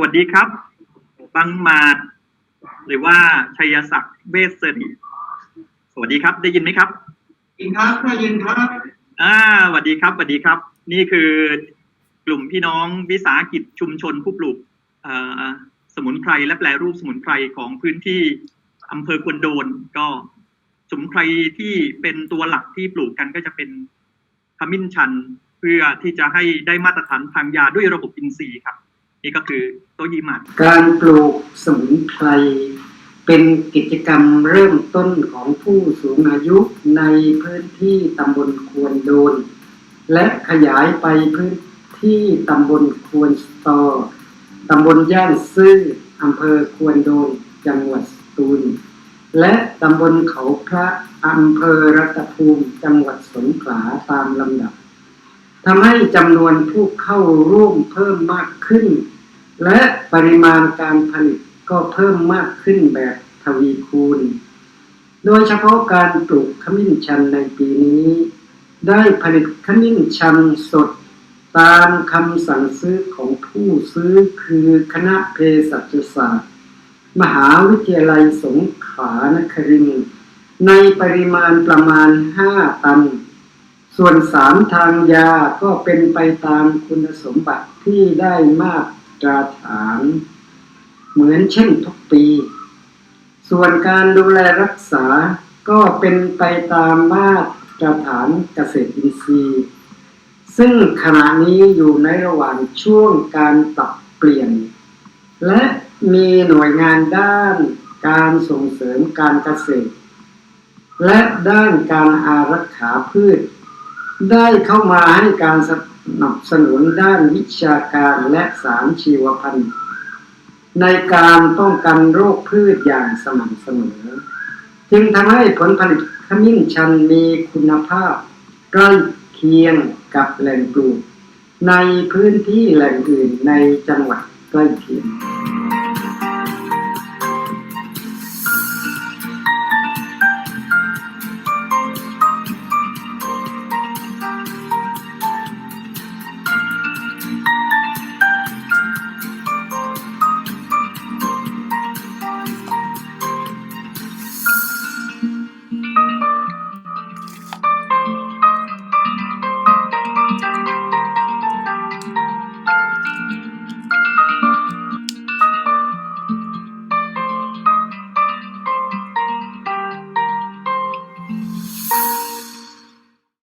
วัสดีครับ บังมาดหรือว่าชัยศักดิ์เวสสิริสวัสดีครับ ได้ยินไหมครับยินครับได้ยินครับ อ่าสวัสดีครับสวัสดีครับ นี่คือกลุ่มพี่น้องวิสาหกิจชุมชนผู้ปลูกเอ่อสมุนไพรและแปลรูปสมุนไพรของพื้นที่อำเภอควนโดน ก็สมุนไพรที่เป็นตัวหลักที่ปลูกกันก็จะเป็นขมิ้นชัน เพื่อที่จะให้ได้มาตรฐานทางยาด้วยระบบอินทรีย์ครับ นี่ก็คือโตยีมัดการปลูกสมุนไพรเป็นกิจกรรมเริ่มต้นของผู้สูงอายุในพื้นที่ตำบลควนโดน และขยายไปพื้นที่ตำบลควนสตอตำบลย่านซื่ออำเภอควนโดนจังหวัดสตูล และตำบลเขาพระอำเภอรัตภูมิจังหวัดสงขลาตามลำดับทำให้จำนวนผู้เข้าร่วมเพิ่มมากขึ้น และปริมาณการผลิตก็เพิ่มมากขึ้นแบบทวีคูณ โดยเฉพาะการปลูกขมิ้นชันในปีนี้ ได้ผลิตขมิ้นชันสดตามคำสั่งซื้อของผู้ซื้อคือคณะเภสัชศาสตร์ มหาวิทยาลัยสงขลานครินทร์ในปริมาณประมาณ 5 ตัน ส่วนสารทางยาก็เป็นไปตามคุณสมบัติที่ได้มาก ตรฐาน เหมือนเช่นทุกปี ส่วนการดูแลรักษาก็เป็นไปตามมาตรฐานเกษตรอินทรีย์ ซึ่งขณะนี้อยู่ในระหว่างช่วงการปรับเปลี่ยน และมีหน่วยงานด้านการส่งเสริมการเกษตร และด้านการอารักขาพืช ได้เข้ามาให้การสนับสนุนด้านวิชาการและสารชีวพันธุ์ ในการป้องกันโรคพืชอย่างสม่ำเสมอ จึงทำให้ผลผลิตขมิ้นชันมีคุณภาพ ใกล้เคียงกับแหล่งปลูก ในพื้นที่แหล่งอื่นในจังหวัดใกล้เคียง